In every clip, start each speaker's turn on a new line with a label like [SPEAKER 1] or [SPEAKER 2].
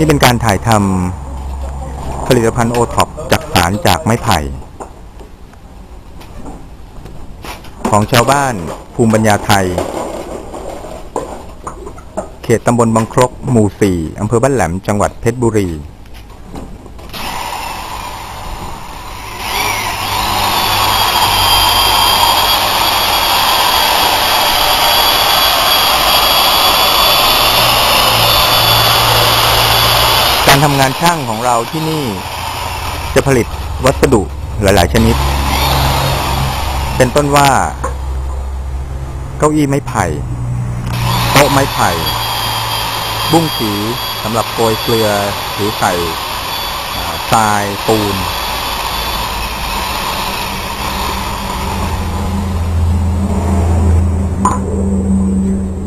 [SPEAKER 1] นี่เป็นการถ่ายทำผลิตภัณฑ์โอท็อปจากสารจากไม้ไผ่ ของชาวบ้านภูมิปัญญาไทย เขตตำบลบางครกหมู่4อำเภอบ้านแหลมจังหวัดเพชรบุรี การทำงานช่างของเราที่นี่ จะผลิตวัสดุหลาย ๆ ชนิด เป็นต้นว่า เก้าอี้ไม้ไผ่โต๊ะไม้ไผ่ บุ้งสีสำหรับโกยเกลือหรือใส่ทรายปูน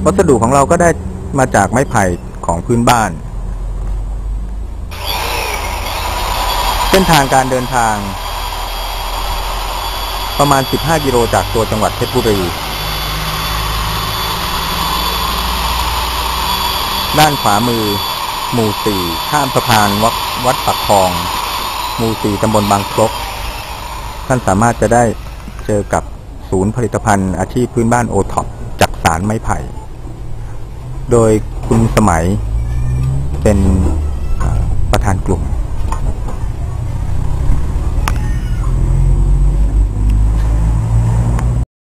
[SPEAKER 1] วัสดุของเราก็ได้มาจากไม้ไผ่ของพื้นบ้าน เส้นทางการเดินทาง ประมาณ 15 กิโลจากตัวจังหวัดเพชรบุรี ด้านขวามือ หมู่4ข้ามสะพานวัดวัดปักคลอง หมู่4ตำบลบางครกท่านสามารถจะได้เจอกับศูนย์ผลิตภัณฑ์อาชีพพื้นบ้านโอท็อปจากสารไม้ไผ่ โดยคุณสมัยเป็นประธานกลุ่ม